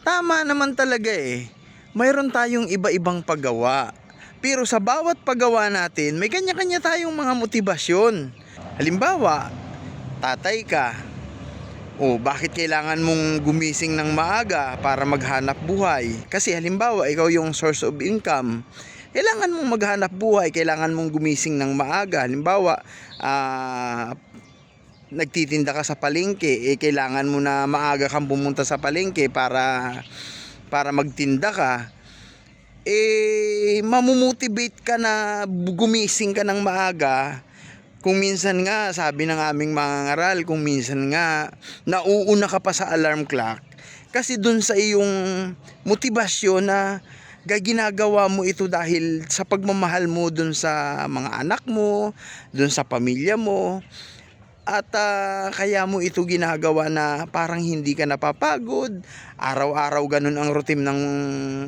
Tama naman talaga eh. Mayroon tayong iba-ibang paggawa. Pero sa bawat paggawa natin, may kanya-kanya tayong mga motibasyon. Halimbawa, tatay ka. O bakit kailangan mong gumising ng maaga para maghanap buhay? Kasi halimbawa, ikaw yung source of income. Kailangan mong maghanap buhay, kailangan mong gumising ng maaga. Halimbawa, ah nagtitinda ka sa palengke, eh kailangan mo na maaga kang pumunta sa palengke para para magtinda ka. Eh mamumotivate ka na gumising ka ng maaga. Kung minsan nga, sabi ng aming mga ngaral, kung minsan nga, nauuna ka pa sa alarm clock. Kasi dun sa iyong motibasyon na ginagawa mo ito dahil sa pagmamahal mo dun sa mga anak mo, dun sa pamilya mo, at ah, kaya mo ito ginagawa na parang hindi ka napapagod. Araw-araw ganun ang routine ng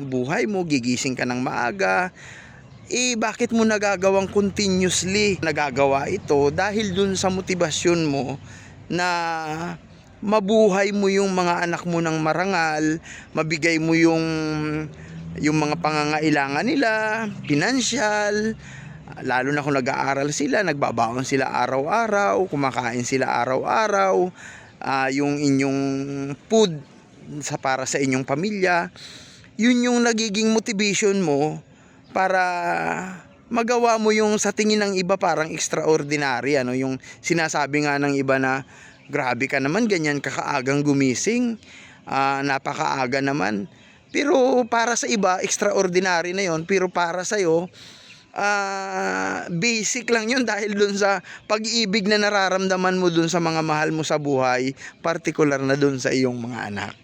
buhay mo. Gigising ka ng maaga. Eh, bakit mo nagagawang continuously nagagawa ito? Dahil dun sa motibasyon mo na mabuhay mo yung mga anak mo ng marangal, mabigay mo yung yung mga pangangailangan nila, pinansyal, lalo na kung nag-aaral sila, nagbabaon sila araw-araw, kumakain sila araw-araw, ah, yung inyong food sa para sa inyong pamilya, yun yung nagiging motivation mo para magawa mo yung sa tingin ng iba parang extraordinary. Ano yung sinasabi nga ng iba na grabe ka naman ganyan kakaagang gumising. Ah, napakaaga naman. Pero para sa iba extraordinary na yon pero para sa iyo ah basic lang yun dahil dun sa pag-ibig na nararamdaman mo dun sa mga mahal mo sa buhay, particular na dun sa iyong mga anak.